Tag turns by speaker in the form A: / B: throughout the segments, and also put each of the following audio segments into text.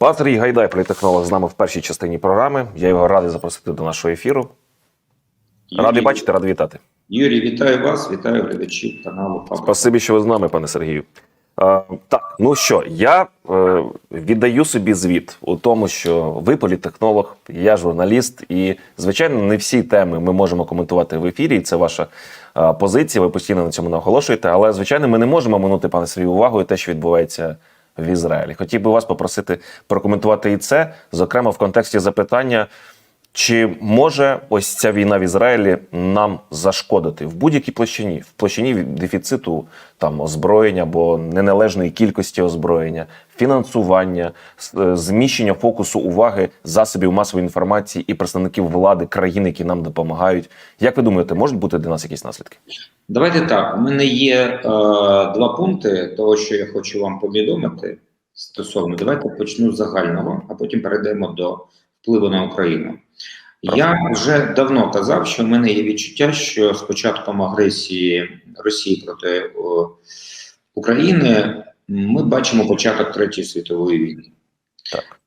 A: Пан Сергій Гайдай, політехнолог, з нами в першій частині програми. Я його радий запросити до нашого ефіру. Радий бачити, радий вітати.
B: Юрій, вітаю вас, вітаю глядачів каналу.
A: Спасибі, що ви з нами, пане Сергію. Е, так, ну що, я е, віддаю собі звіт у тому, що ви політехнолог, я журналіст, і звичайно, не всі теми ми можемо коментувати в ефірі. і Це ваша е, позиція. Ви постійно на цьому наголошуєте. Але звичайно, ми не можемо минути, пане Сергію, увагою те, що відбувається в Ізраїлі. Хотів би вас попросити прокоментувати і це, зокрема в контексті запитання. Чи може ось ця війна в Ізраїлі нам зашкодити в будь-якій площині, в площині дефіциту там озброєння або неналежної кількості озброєння, фінансування, е, зміщення фокусу уваги засобів масової інформації і представників влади країн, які нам допомагають? Як ви думаєте, можуть бути для нас якісь наслідки?
B: Давайте так. У мене є е, два пункти того, що я хочу вам повідомити стосовно. Давайте почну з загального, а потім перейдемо до впливу на Україну. Я вже давно казав, що в мене є відчуття, що з початком агресії Росії проти о, України ми бачимо початок Третьої світової війни.
A: Так.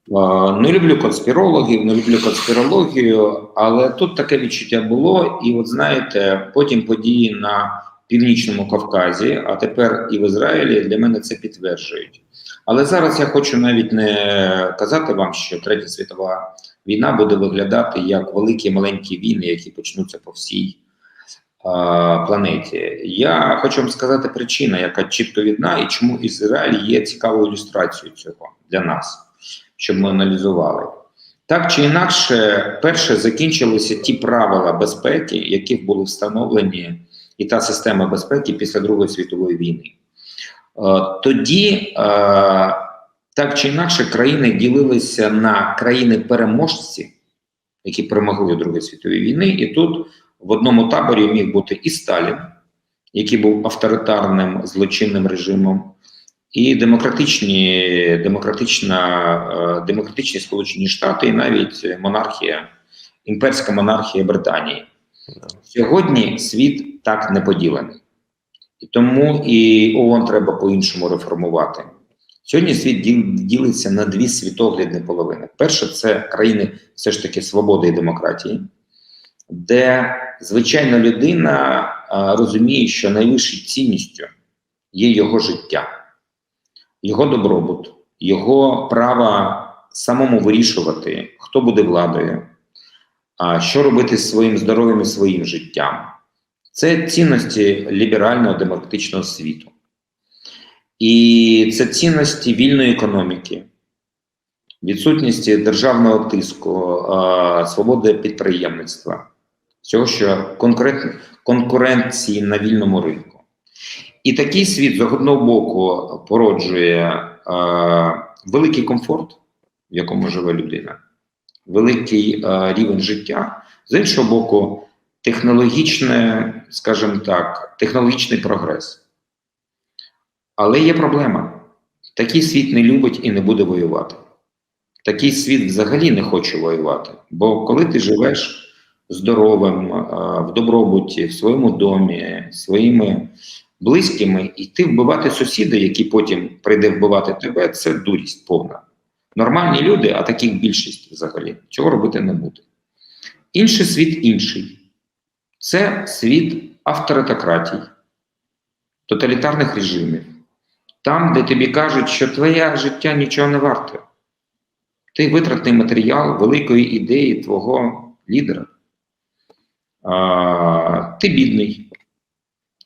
B: Не люблю конспірологів, не люблю конспірологію, але тут таке відчуття було. І от знаєте, потім події на північному Кавказі, а тепер і в Ізраїлі для мене це підтверджують. Але зараз я хочу навіть не казати вам, що третя світова війна буде виглядати як великі маленькі війни, які почнуться по всій планеті. Я хочу вам сказати причина, яка чітко відна, і чому Ізраїль є цікавою ілюстрацією цього для нас, щоб ми аналізували. Так чи інакше, перше закінчилися ті правила безпеки, які були встановлені, і та система безпеки після Другої світової війни. Е, Тоді, е, так чи інакше, країни ділилися на країни-переможці, які перемогли у Другої світовій війни, і тут в одному таборі міг бути і Сталін, який був авторитарним злочинним режимом, і демократичні, демократична, е, демократичні Сполучені Штати, і навіть монархія, імперська монархія Британії. Сьогодні світ так не поділений. І тому і ООН треба по-іншому реформувати. Сьогодні світ діл- ділиться на дві світоглядні половини. Перше, це країни все ж таки свободи і демократії, де звичайна людина а, розуміє, що найвищою цінністю є його життя, його добробут, його право самому вирішувати, хто буде владою, а що робити з своїм здоров'ям і своїм життям. Це цінності ліберального демократичного світу. І це цінності вільної економіки, відсутності державного тиску, свободи підприємництва, всього, що конкуренції на вільному ринку. І такий світ з одного боку породжує великий комфорт, в якому живе людина, великий рівень життя, з іншого боку, технологічне, скажімо так, технологічний прогрес. Але є проблема. Такий світ не любить і не буде воювати. Такий світ взагалі не хоче воювати. Бо коли ти живеш здоровим, в добробуті, в своєму домі, своїми близькими, і ти вбивати сусіда, який потім прийде вбивати тебе, це дурість повна. Нормальні люди, а таких більшість взагалі, цього робити не буде. Інший світ інший. Це світ авторитократій, тоталітарних режимів. Там, де тобі кажуть, що твоє життя нічого не варте. Ти витратний матеріал великої ідеї твого лідера. А, ти бідний.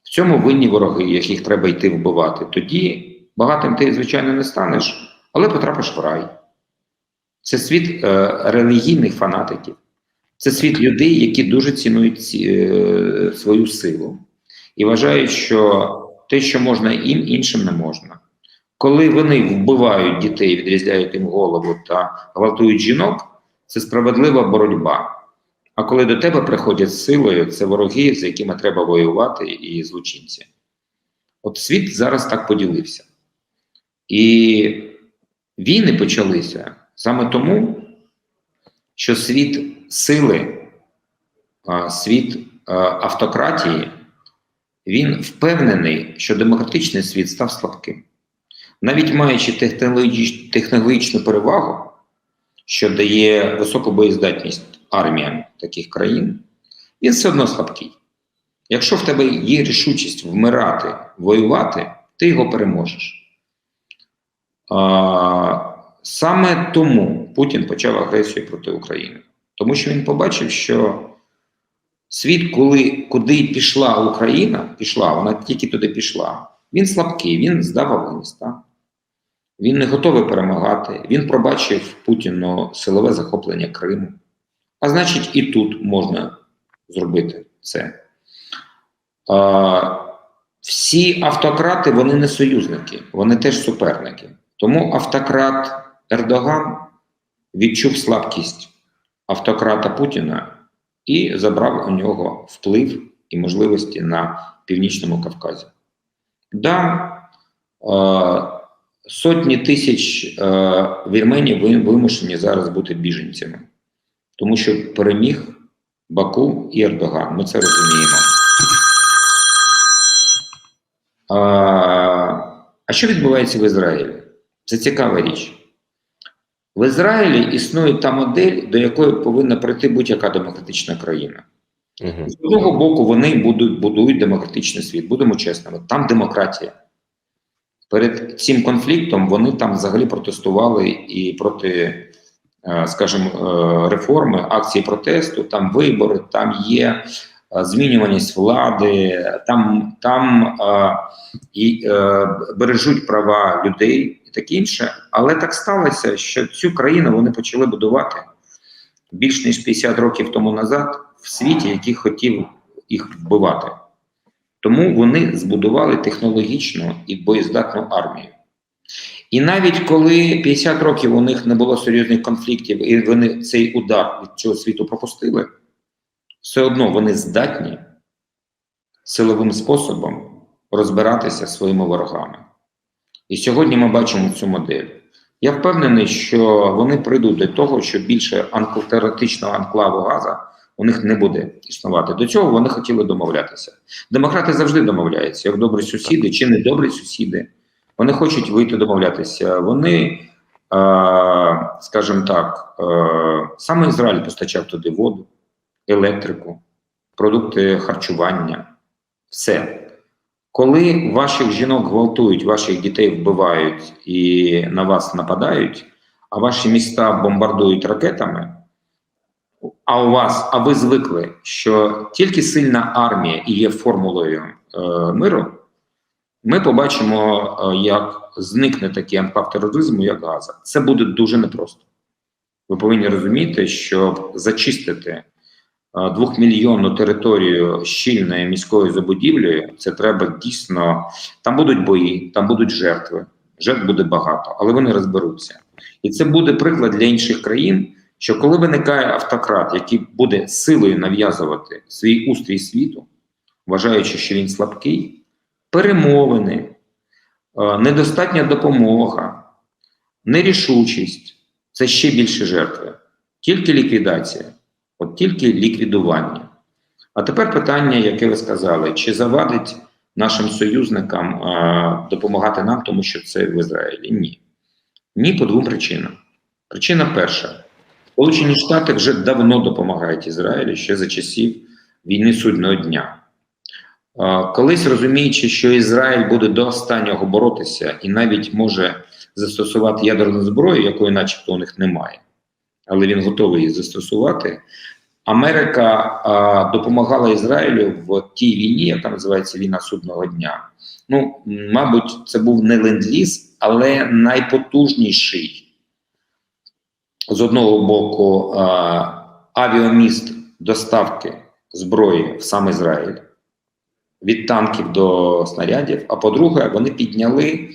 B: В цьому винні вороги, яких треба йти вбивати. Тоді багатим ти, звичайно, не станеш, але потрапиш в рай. Це світ е, релігійних фанатиків. Це світ людей, які дуже цінують е, свою силу і вважають, що те, що можна їм, іншим не можна. Коли вони вбивають дітей, відрізляють їм голову та гвалтують жінок, це справедлива боротьба. А коли до тебе приходять з силою, це вороги, з якими треба воювати, і злочинці. От світ зараз так поділився. І війни почалися саме тому, що світ сили, світ автократії, він впевнений, що демократичний світ став слабким. навіть маючи технологіч- технологічну перевагу, що дає високу боєздатність арміям таких країн, він все одно слабкий. Якщо в тебе є рішучість вмирати, воювати, ти його переможеш. Саме тому Путін почав агресію проти України. Тому що він побачив, що світ, коли, куди пішла Україна, пішла, вона тільки туди пішла, він слабкий, він здав Афганістан. Він не готовий перемагати. Він пробачив Путіну силове захоплення Криму. А значить, і тут можна зробити це. А, всі автократи вони не союзники, вони теж суперники. Тому автократ Ердоган відчув слабкість автократа Путіна і забрав у нього вплив і можливості на північному Кавказі. Да, е, сотні тисяч е, вірменів вимушені зараз бути біженцями, тому що переміг Баку і Ердоган. Ми це розуміємо. А, а що відбувається в Ізраїлі? Це цікава річ. В Ізраїлі існує та модель, до якої повинна прийти будь-яка демократична країна.
A: Угу.
B: З одного боку, вони будуть, будують демократичний світ, будемо чесними, там демократія. Перед цим конфліктом вони там взагалі протестували і проти, е, скажімо, е, реформи, акції протесту, там вибори, там є е, змінюваність влади, там, там і бережуть права людей таке інше. Але так сталося, що цю країну вони почали будувати більш ніж 50 років тому назад в світі, який хотів їх вбивати. Тому вони збудували технологічну і боєздатну армію. І навіть коли 50 років у них не було серйозних конфліктів, і вони цей удар від цього світу пропустили, все одно вони здатні силовим способом розбиратися своїми ворогами. І сьогодні ми бачимо цю модель. Я впевнений, що вони прийдуть до того, що більше теоретичного анклаву Газа у них не буде існувати. До цього вони хотіли домовлятися. Демократи завжди домовляються, як добрі сусіди чи недобрі сусіди. Вони хочуть вийти домовлятися. Вони, е, скажімо так, е, саме Ізраїль постачав туди воду, електрику, продукти харчування, все. Коли ваших жінок гвалтують, ваших дітей вбивають і на вас нападають, а ваші міста бомбардують ракетами, а у вас, а ви звикли, що тільки сильна армія і є формулою е, миру, ми побачимо, е, як зникне такий анклав як Газа. Це буде дуже непросто. Ви повинні розуміти, щоб зачистити двохмільйонну територію щільною міською забудівлею, це треба дійсно. Там будуть бої, там будуть жертви. Жертв буде багато, але вони розберуться. І це буде приклад для інших країн, що коли виникає автократ, який буде силою нав'язувати свій устрій світу, вважаючи, що він слабкий, перемовини, недостатня допомога, нерішучість це ще більше жертви. Тільки ліквідація, от тільки ліквідування. А тепер питання, яке ви сказали: чи завадить нашим союзникам е, допомагати нам, тому що це в Ізраїлі? Ні. Ні, по двом причинам. Причина перша: Сполучені Штати вже давно допомагають Ізраїлю ще за часів війни судного дня. Е, Колись розуміючи, що Ізраїль буде до останнього боротися і навіть може застосувати ядерну зброю, якої, начебто, у них немає, але він готовий її застосувати. Америка а, допомагала Ізраїлю в тій війні, яка називається війна судного дня. Ну, мабуть, це був не ленд-ліз, але найпотужніший з одного боку а, авіаміст доставки зброї в сам Ізраїль від танків до снарядів. А по-друге, вони підняли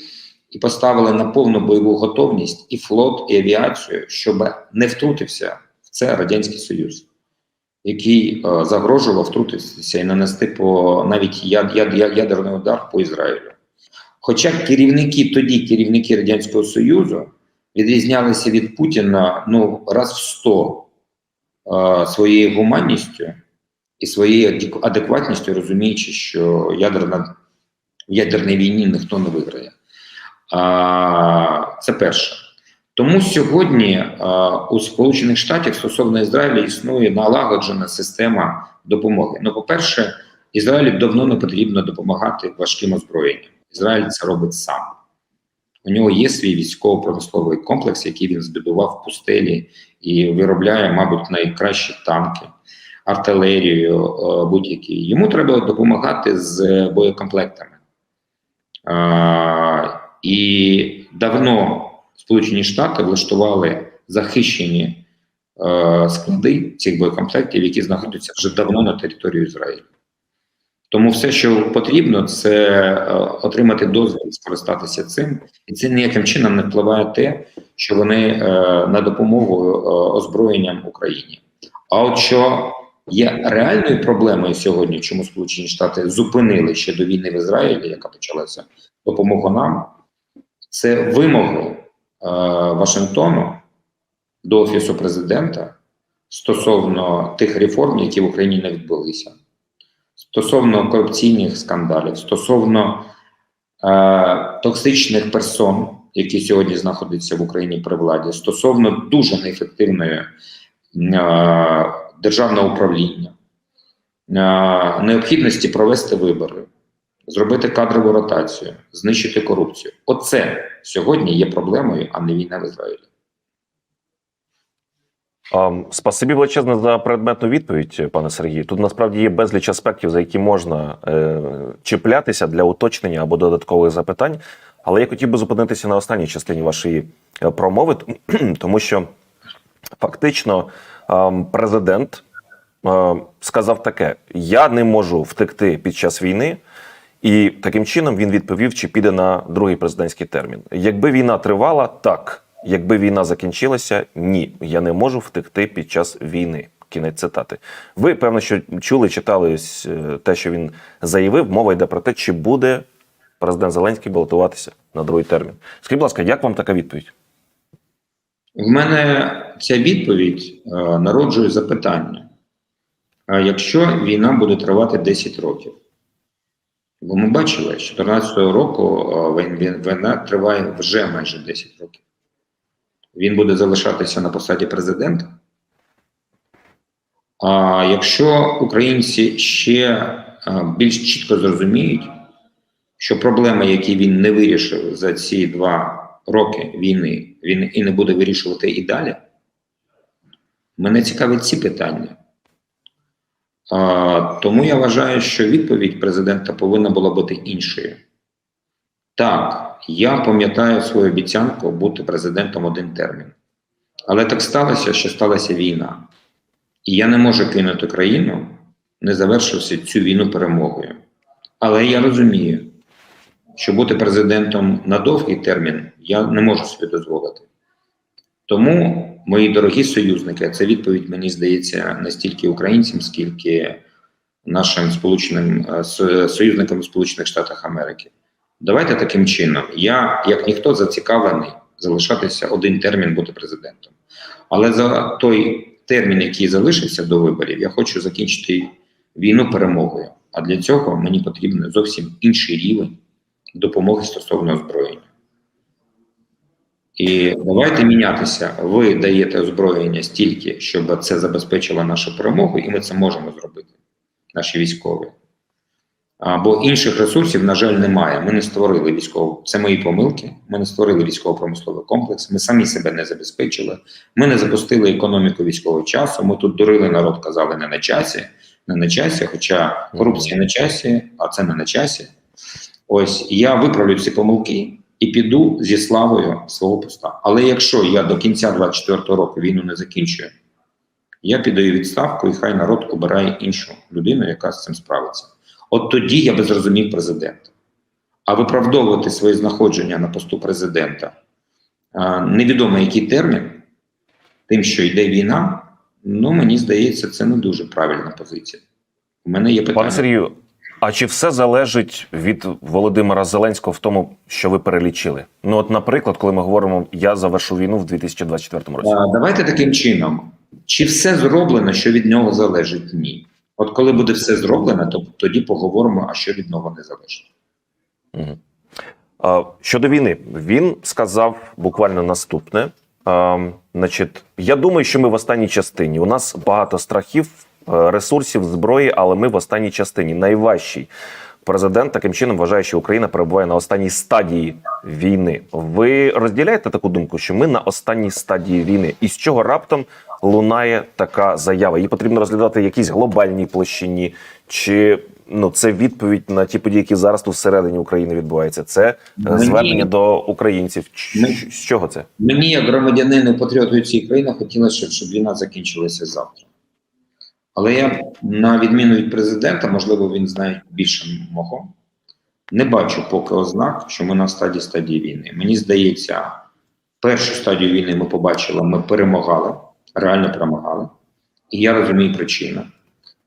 B: і поставили на повну бойову готовність і флот, і авіацію, щоб не втрутився в це Радянський Союз, який е, загрожував втрутитися і нанести по навіть яд, яд, яд, ядерний удар по Ізраїлю. Хоча керівники тоді, керівники Радянського Союзу, відрізнялися від Путіна ну, раз в сто е, своєю гуманністю і своєю адекватністю, розуміючи, що ядерна, в ядерній війні ніхто не виграє. Це перше. Тому сьогодні у Сполучених Штатів стосовно Ізраїля існує налагоджена система допомоги. Ну, по-перше, Ізраїлю давно не потрібно допомагати важким озброєнням. Ізраїль це робить сам. У нього є свій військово-промисловий комплекс, який він збудував в пустелі і виробляє, мабуть, найкращі танки, артилерію е, будь-які. Йому треба допомагати з боєкомплектами. І давно Сполучені Штати влаштували захищені е, склади цих боєкомплектів, які знаходяться вже давно на території Ізраїлю. Тому все, що потрібно, це е, отримати дозвіл скористатися цим, і це ніяким чином не впливає те, що вони е, на допомогу е, озброєнням Україні. А от що є реальною проблемою сьогодні, чому Сполучені Штати зупинили ще до війни в Ізраїлі, яка почалася допомогу нам, це вимоги е, Вашингтону до офісу президента стосовно тих реформ, які в Україні не відбулися стосовно корупційних скандалів, стосовно е, токсичних персон, які сьогодні знаходяться в Україні при владі, стосовно дуже неефективної е, державного управління, е, необхідності провести вибори, зробити кадрову ротацію, знищити корупцію. Оце сьогодні є проблемою, а не війна в Ізраїлі.
A: Спасибі величезне за предметну відповідь, пане Сергію. Тут насправді є безліч аспектів, за які можна е, чіплятися для уточнення або додаткових запитань. Але я хотів би зупинитися на останній частині вашої е, промови, тому що фактично е, президент е, сказав таке: я не можу втекти під час війни. І таким чином він відповів, чи піде на другий президентський термін. Якби війна тривала, так. Якби війна закінчилася, ні, я не можу втекти під час війни. Кінець цитати. Ви певно, що чули, читали е, те, що він заявив. Мова йде про те, чи буде президент Зеленський балотуватися на другий термін. Скажіть, будь ласка, як вам така відповідь?
B: В мене ця відповідь е, народжує запитання: якщо війна буде тривати 10 років? Бо ми бачили, що 2014 року війна триває вже майже 10 років. Він буде залишатися на посаді президента. А якщо українці ще більш чітко зрозуміють, що проблеми, які він не вирішив за ці два роки війни, він і не буде вирішувати і далі, мене цікавить ці питання. Тому я вважаю, що відповідь президента повинна була бути іншою. Так, я пам'ятаю свою обіцянку бути президентом один термін. Але так сталося, що сталася війна. І я не можу кинути країну, не завершивши цю війну перемогою. Але я розумію, що бути президентом на довгий термін я не можу собі дозволити. Тому, мої дорогі союзники, це відповідь, мені здається, не стільки українцям, скільки нашим сполученим е, союзникам в Сполучених Штатах Америки. Давайте таким чином. Я, як ніхто, зацікавлений залишатися один термін бути президентом. Але за той термін, який залишився до виборів, я хочу закінчити війну перемогою. А для цього мені потрібен зовсім інший рівень допомоги стосовно озброєння. І давайте мінятися. Ви даєте озброєння стільки, щоб це забезпечило нашу перемогу, і ми це можемо зробити, наші військові. Бо інших ресурсів, на жаль, немає. Ми не створили військово. Це мої помилки. Ми не створили військово-промисловий комплекс. Ми самі себе не забезпечили. Ми не запустили економіку військового часу. Ми тут дурили народ, казали не на часі, не на часі. Хоча корупція на часі, а це не на часі. Ось я виправлю ці помилки і піду зі славою свого поста. Але якщо я до кінця 24-го року війну не закінчую, я підаю відставку, і хай народ обирає іншу людину, яка з цим справиться. От тоді я би зрозумів президента. А виправдовувати своє знаходження на посту президента невідомо який термін, тим, що йде війна, ну мені здається, це не дуже правильна позиція. У мене є питання.
A: Пане Сергію, а чи все залежить від Володимира Зеленського в тому, що ви перелічили? Ну, от, наприклад, коли ми говоримо, я завершу війну в 2024 році.
B: А, Давайте таким чином. Чи все зроблено, що від нього залежить? Ні. От коли буде все зроблено, то тоді поговоримо, а що від нього не залежить.
A: Мгм. Е, Щодо війни, він сказав буквально наступне. Е, Значить, я думаю, що ми в останній частині. У нас багато страхів, ресурсів, зброї, але ми в останній частині найважчій. Президент таким чином вважає, що Україна перебуває на останній стадії війни. Ви розділяєте таку думку, що ми на останній стадії війни, і з чого раптом лунає така заява? Її потрібно розглядати в якійсь глобальній площині, чи ну це відповідь на ті події, які зараз тут всередині України відбуваються? Це е,
B: Мені-
A: звернення до українців.
B: Ми-
A: З чого це?
B: Мені, як громадянину патріоту цієї країни, хотілося, щоб, щоб війна закінчилася завтра. Але я, на відміну від президента, можливо, він знає більше мого, не бачу поки ознак, що ми на стадії стадії війни. Мені здається, першу стадію війни ми побачили, ми перемагали, реально перемагали. І я розумію причину.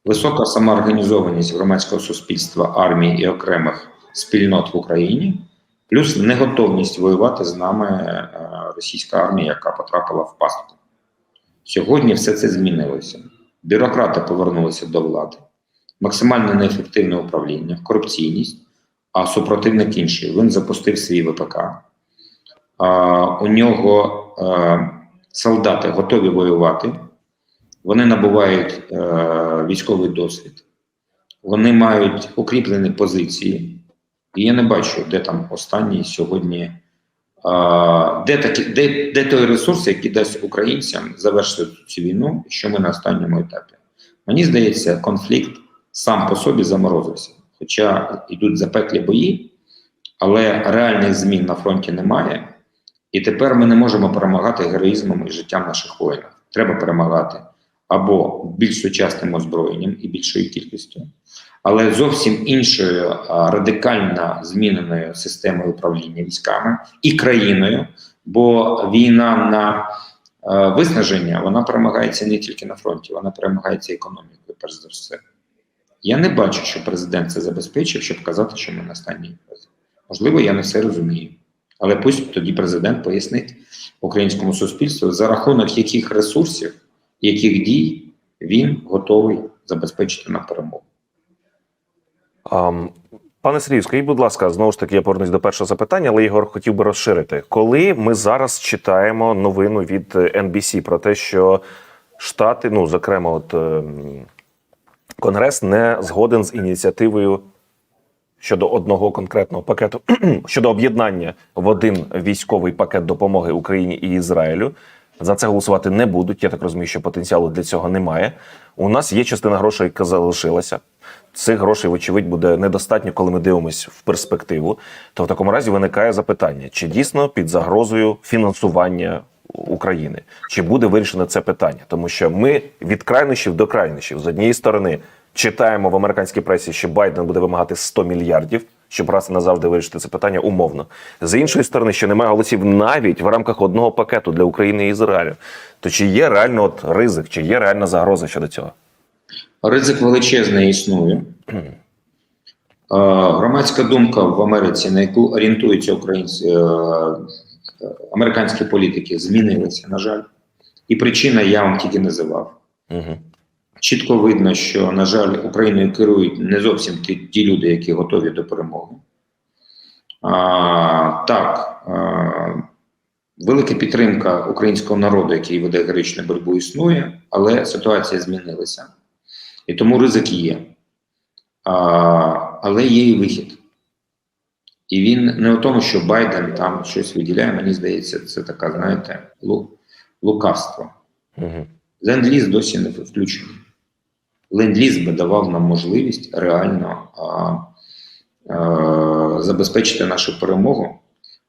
B: Висока самоорганізованість громадського суспільства, армії і окремих спільнот в Україні, плюс неготовність воювати з нами е, російська армія, яка потрапила в пастку. Сьогодні все це змінилося. Бюрократи повернулися до влади, максимально неефективне управління, корупційність, а супротивник інший. Він запустив свій ВПК. А, у нього е, солдати готові воювати, вони набувають е, військовий досвід, вони мають укріплені позиції. І я не бачу, де там останній сьогодні, а, де, такі, де, де той ресурс, який дасть українцям завершити цю війну, що ми на останньому етапі. Мені здається, конфлікт сам по собі заморозився. Хоча йдуть запеклі бої, але реальних змін на фронті немає. І тепер ми не можемо перемагати героїзмом і життям наших воїнів. Треба перемагати або більш сучасним озброєнням і більшою кількістю, але зовсім іншою радикально зміненою системою управління військами і країною, бо війна на виснаження вона перемагається не тільки на фронті, вона перемагається економікою, перш за все. Я не бачу, що президент це забезпечив, щоб казати, що ми на фазі. Можливо, я не все розумію. Але пусть тоді президент пояснить українському суспільству, за рахунок яких ресурсів, яких дій він готовий забезпечити нам перемогу.
A: Ам, Пане Сергію, скажіть, будь ласка, знову ж таки, я повернусь до першого запитання, але Ігор хотів би розширити. Коли ми зараз читаємо новину від е, NBC про те, що Штати, ну зокрема, от ем, Конгрес не згоден з ініціативою щодо одного конкретного пакету щодо об'єднання в один військовий пакет допомоги Україні і Ізраїлю. За це голосувати не будуть. Я так розумію, що потенціалу для цього немає. У нас є частина грошей, яка залишилася. Цих грошей, вочевидь, буде недостатньо, коли ми дивимося в перспективу. То в такому разі виникає запитання: чи дійсно під загрозою фінансування України, чи буде вирішено це питання? Тому що ми від крайнощів до крайнощів з однієї сторони читаємо в американській пресі, що Байден буде вимагати 100 мільярдів, щоб раз і назавжди вирішити це питання умовно. З іншої сторони, що немає голосів навіть в рамках одного пакету для України і Ізраїлю. То чи є реально от ризик, чи є реальна загроза щодо цього?
B: Ризик величезний існує. Громадська думка в Америці, на яку орієнтуються українці, е, американські політики, змінилася, на жаль. І причина я вам тільки називав.
A: Угу.
B: Чітко видно, що, на жаль, Україною керують не зовсім ті, ті люди, які готові до перемоги. А, так, а, велика підтримка українського народу, який веде героїчну боротьбу, існує, але ситуація змінилася. І тому ризик є. А, але є і вихід. І він не у тому, що Байден там щось виділяє, мені здається, це така, знаєте, лукавство.
A: Угу.
B: Ленд-ліз досі не включений. Ленд-ліз би давав нам можливість реально а, а, забезпечити нашу перемогу.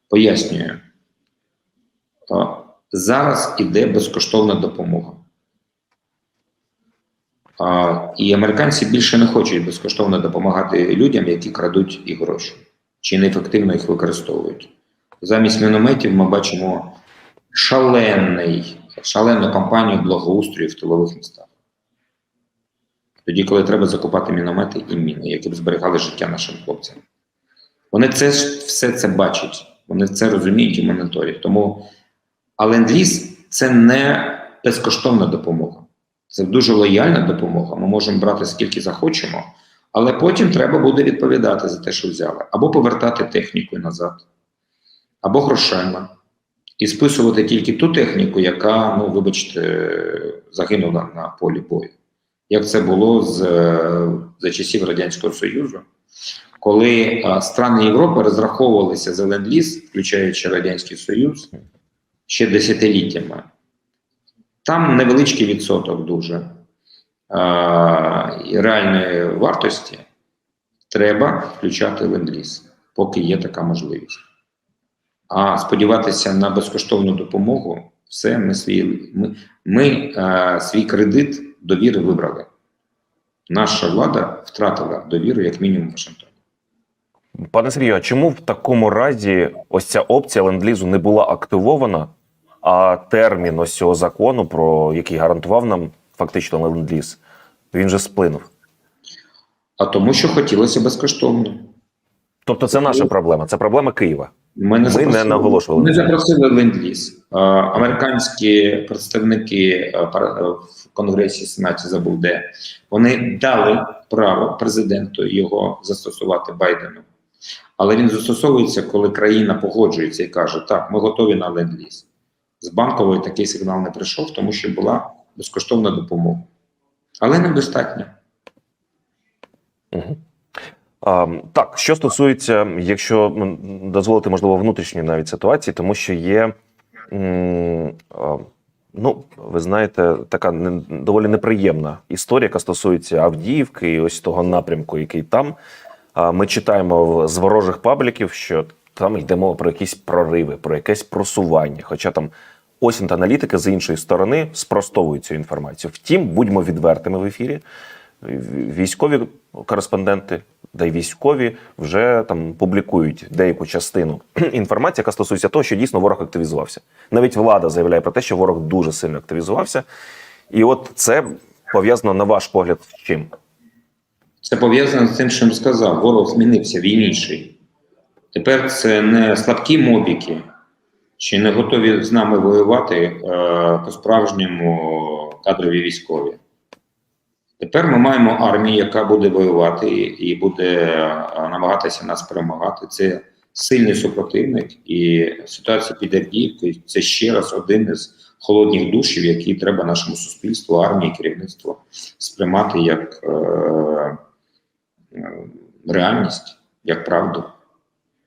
B: Пояснюю, а, зараз іде безкоштовна допомога. А, і американці більше не хочуть безкоштовно допомагати людям, які крадуть і гроші, чи неефективно їх використовують. Замість мінометів ми бачимо шалений, шалену кампанію благоустрою в тилових містах. Тоді, коли треба закупати міномети і міни, які б зберігали життя нашим хлопцям. Вони це все це бачать, вони це розуміють і моніторять. Тому а ленд-ліз – це не безкоштовна допомога. Це дуже лояльна допомога. Ми можемо брати скільки захочемо, але потім треба буде відповідати за те, що взяли, або повертати техніку назад. або грошима, і списувати тільки ту техніку, яка, ну вибачте, загинула на полі бою. Як це було з, е, за часів Радянського Союзу, коли е, страни Європи розраховувалися за ленд-ліз, включаючи Радянський Союз, ще десятиліттями. Там невеличкий відсоток дуже е, і реальної вартості треба включати ленд-ліз, поки є така можливість. А сподіватися на безкоштовну допомогу, все ми свій, ми, ми е, свій кредит довіри вибрали. Наша влада втратила довіру як мінімум в Вашингтоні.
A: Пане Сергію, а чому в такому разі ось ця опція ленд-лізу не була активована, а термін ось цього закону, про який гарантував нам фактично ленд-ліз, він же сплинув.
B: А тому, що хотілося безкоштовно.
A: Тобто це наша проблема, це проблема Києва.
B: Ми не,
A: Ми не наголошували
B: Ми запросили ленд-ліз. Американські представники е, е, в Конгресі Сенаті забув де вони дали право президенту його застосувати Байдену. Але він застосовується, коли країна погоджується і каже: так, ми готові на ленд-ліз. З банкової такий сигнал не прийшов, тому що була безкоштовна допомога. Але недостатньо.
A: А, так, що стосується, якщо дозволити, можливо, внутрішньої навіть ситуації, тому що є, ну, ви знаєте, така не, доволі неприємна історія, яка стосується Авдіївки і ось того напрямку, який там. Ми читаємо з ворожих пабліків, що там йде мова про якісь прориви, про якесь просування. Хоча там осінь та аналітики з іншої сторони спростовують цю інформацію. Втім, будьмо відвертими в ефірі. Військові кореспонденти, да й військові вже там публікують деяку частину інформації, яка стосується того, що дійсно ворог активізувався. Навіть влада заявляє про те, що ворог дуже сильно активізувався. І от це пов'язано на ваш погляд з чим?
B: Це пов'язано з тим, що я сказав. Ворог змінився, він інший. Тепер це не слабкі мобіки, чи не готові з нами воювати е, по-справжньому кадрові військові. Тепер ми маємо армію, яка буде воювати і буде е, намагатися нас перемагати. Це сильний супротивник, і ситуація під Авдіївкою – це ще раз один із холодних душів, які треба нашому суспільству, армії, керівництву сприймати як е, реальність, як правду.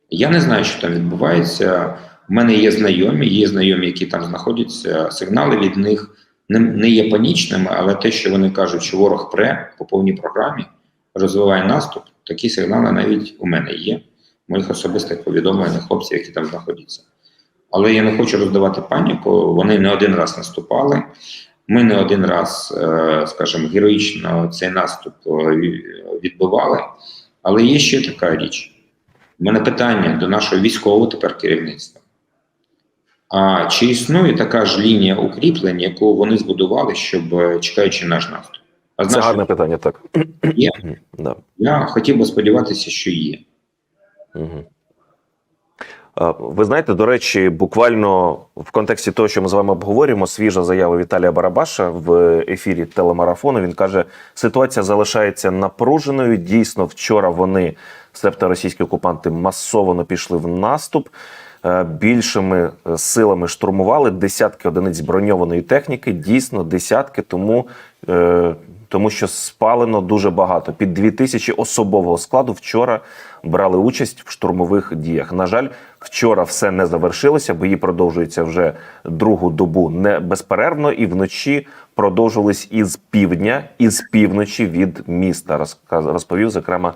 B: Я не знаю, що там відбувається. У мене є знайомі, є знайомі, які там знаходяться. Сигнали від них не, не є панічними, але те, що вони кажуть, що ворог пре по повній програмі, розвиває наступ, такі сигнали навіть у мене є. Моїх особистих повідомлень хлопців, які там знаходяться. Але я не хочу роздавати паніку. Вони не один раз наступали. Ми не один раз, е, скажімо, героїчно цей наступ е, відбивали. Але є ще така річ. У мене питання до нашого військового тепер керівництва. А чи існує така ж лінія укріплень, яку вони збудували, щоб е, чекаючи наш наступ? А
A: Це гарне питання, так.
B: Є?
A: Да.
B: я хотів би сподіватися, що є.
A: Угу. Ви знаєте, до речі, буквально в контексті того, що ми з вами обговорюємо, свіжа заява Віталія Барабаша в ефірі телемарафону. Він каже, ситуація залишається напруженою. Дійсно, вчора вони, себто російські окупанти, масово пішли в наступ. Е, Більшими е, силами штурмували десятки одиниць броньованої техніки, дійсно десятки, тому, е, тому що спалено дуже багато. Під дві тисячі особового складу вчора брали участь в штурмових діях. На жаль, вчора все не завершилося, бої продовжуються вже другу добу не безперервно, і вночі продовжувались із півдня, із півночі від міста. Розповів зокрема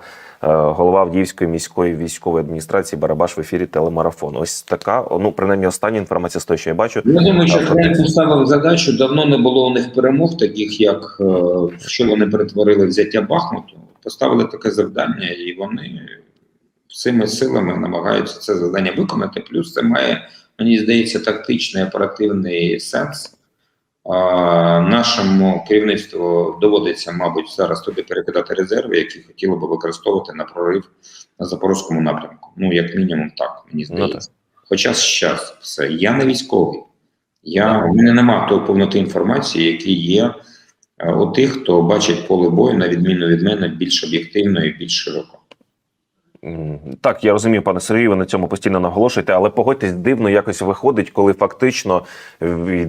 A: голова Авдіївської міської військової адміністрації Барабаш в ефірі телемарафону. Ось така, ну принаймні, остання інформація з того, що я бачу.
B: Я думаю, що
A: А,
B: Франк задачу. Давно не було у них перемог, таких як е, що вони перетворили взяття Бахмуту. Поставили таке завдання, і вони всіми силами намагаються це завдання виконати. Плюс це має, мені здається, тактичний оперативний сенс. Нашому керівництву доводиться, мабуть, зараз туди перекидати резерви, які хотіло би використовувати на прорив на запорізькому напрямку. Ну, як мінімум, так мені
A: Ну,
B: здається. Хоча зараз все. Я не військовий. Я, у мене немає тої повноти інформації, які є е, у тих, хто бачить поле бою, на відміну від мене, більш об'єктивно і більш широко.
A: Так, я розумію, пане Сергію, ви на цьому постійно наголошуєте, але погодьтесь, дивно якось виходить, коли фактично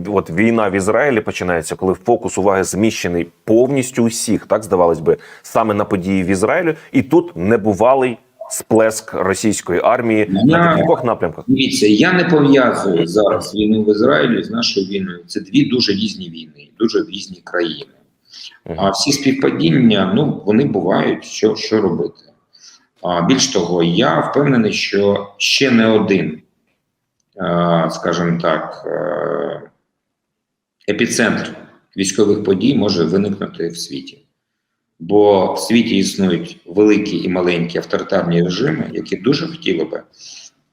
A: от війна в Ізраїлі починається, коли фокус уваги зміщений повністю усіх, так здавалось би, саме на події в Ізраїлі, і тут небувалий сплеск російської армії
B: Я-
A: на кількох напрямках.
B: Дивіться, я не пов'язую зараз війну в Ізраїлі з нашою війною. Це дві дуже різні війни, дуже різні країни. А всі співпадіння, ну вони бувають, що, що робити. А більш того, я впевнений, що ще не один, е, скажімо так, е, епіцентр військових подій може виникнути в світі. Бо в світі існують великі і маленькі авторитарні режими, які дуже хотіли би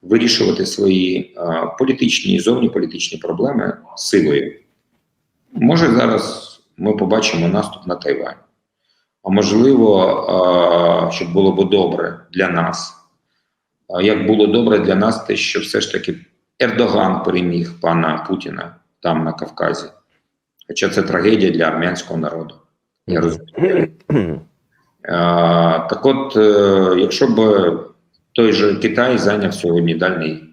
B: вирішувати свої е, політичні і зовнішньополітичні проблеми силою. Може, зараз ми побачимо наступ на Тайвань. А можливо, щоб було б добре для нас. Як було добре для нас, те, що все ж таки Ердоган переміг пана Путіна там на Кавказі. Хоча це трагедія для армянського народу. Я розумію. Так от, е, якщо б той же Китай зайняв сьогодні дальній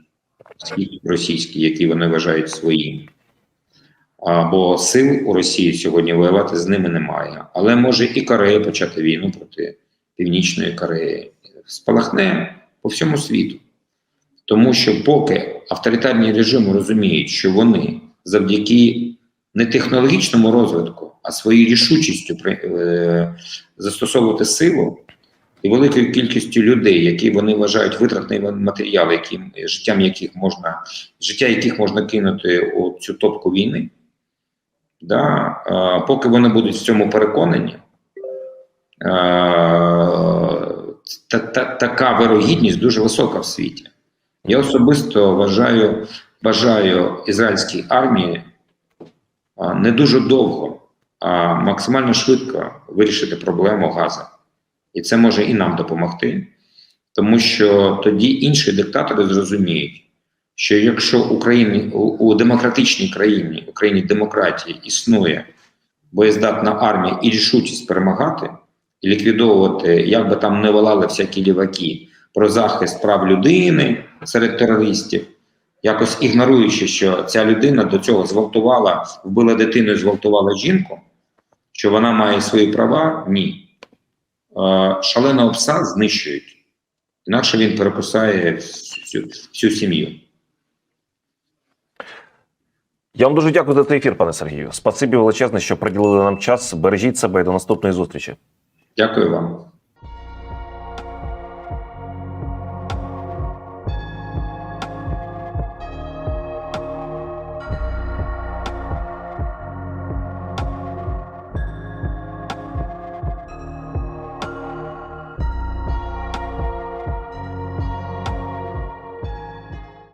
B: схід російський, який вони вважають своїм, або сил у Росії сьогодні воювати з ними немає. Але може і Корея почати війну проти Північної Кореї. Спалахне по всьому світу. Тому що поки авторитарні режими розуміють, що вони завдяки не технологічному розвитку, а своїй рішучістю при- е, застосовувати силу і великою кількістю людей, які вони вважають витратний матеріал, яким життям яких можна життя яких можна кинути у цю топку війни. Да, поки вони будуть в цьому переконані, та, та, така вирогідність дуже висока в світі. Я особисто вважаю, бажаю ізраїльській армії не дуже довго, а максимально швидко вирішити проблему Газа. І це може і нам допомогти, тому що тоді інші диктатори зрозуміють, що якщо Україні у, у демократичній країні, Україні демократії існує боєздатна армія і рішучість перемагати і ліквідовувати, як би там не волали всякі ліваки про захист прав людини серед терористів, якось ігноруючи, що ця людина до цього зґвалтувала, вбила дитину і зґвалтувала жінку, що вона має свої права, ні. Е, Шаленого пса знищують, інакше він перекусає всю, всю сім'ю.
A: Я вам дуже дякую за цей ефір, пане Сергію. Спасибі величезне, що приділили нам час. Бережіть себе і до наступної зустрічі.
B: Дякую вам.